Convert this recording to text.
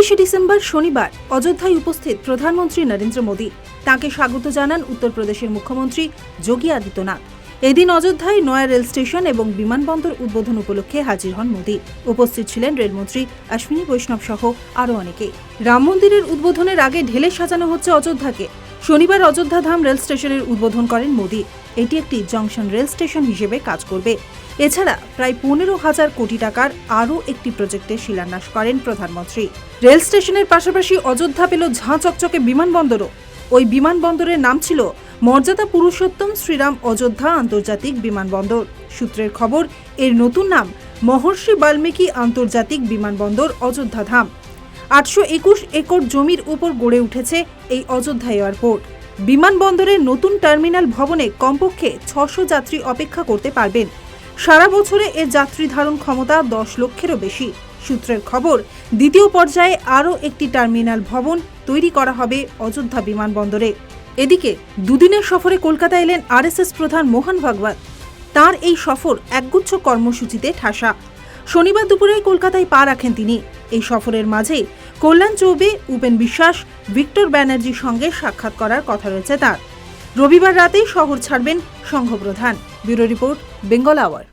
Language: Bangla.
উনত্রিশে ডিসেম্বর শনিবার অযোধ্যায় উপস্থিত প্রধানমন্ত্রী নরেন্দ্র মোদী। তাকে স্বাগত জানান উত্তরপ্রদেশের মুখ্যমন্ত্রী যোগী আদিত্যনাথ। এদিন অযোধ্যায় নয়া রেল স্টেশন এবং বিমানবন্দর উদ্বোধন উপলক্ষে হাজির হন মোদী। উপস্থিত ছিলেন রেলমন্ত্রী অশ্বিনী বৈষ্ণব সহ আরও অনেকে। রাম মন্দিরের উদ্বোধনের আগে ঢেলে সাজানো হচ্ছে অযোধ্যাকে। শনিবার অযোধ্যা ধাম রেল স্টেশনের উদ্বোধন করেন মোদী। এটি একটি জংশন রেল স্টেশন হিসেবে কাজ করবে। এছাড়া প্রায় পনেরো হাজার কোটি টাকার আরও একটি প্রজেক্টের শিলান্যাস করেন প্রধানমন্ত্রী। রেল স্টেশনের পাশাপাশি অযোধ্যা পেল ঝাঁ চকচকে বিমানবন্দরও। ওই বিমানবন্দরের নাম ছিল মর্যাদা পুরুষোত্তম শ্রীরাম অযোধ্যা আন্তর্জাতিক বিমানবন্দর। সূত্রের খবর, এর নতুন নাম মহর্ষি বাল্মীকি আন্তর্জাতিক বিমানবন্দর অযোধ্যা ধাম। আটশো একুশ একর জমির উপর গড়ে উঠেছে এই অযোধ্যা এয়ারপোর্ট। বিমানবন্দরের নতুন টার্মিনাল ভবনে কমপক্ষে ছশো যাত্রী অপেক্ষা করতে পারবেন। সারা বছরে এর যাত্রী ধারণ ক্ষমতা দশ লক্ষেরও বেশি। সূত্রের খবর, দ্বিতীয় পর্যায়ে আরও একটি টার্মিনাল ভবন তৈরি করা হবে অযোধ্যা বিমানবন্দরে। এদিকে, দুদিনের সফরে কলকাতা এলেন আরএসএস প্রধান মোহন ভাগবত। তার এই সফর একগুচ্ছ কর্মসূচিতে ঠাসা। শনিবার দুপুরে কলকাতায় পা রাখেন তিনি। এই সফরের মাঝে কল্যাণ চৌবে, উপেন বিশ্বাস, ভিক্টর ব্যানার্জির সঙ্গে সাক্ষাৎ করার কথা রয়েছে তার। রবিবার রাতেই শহর ছাড়বেন সংঘপ্রধান। Bureau report Bengal hour.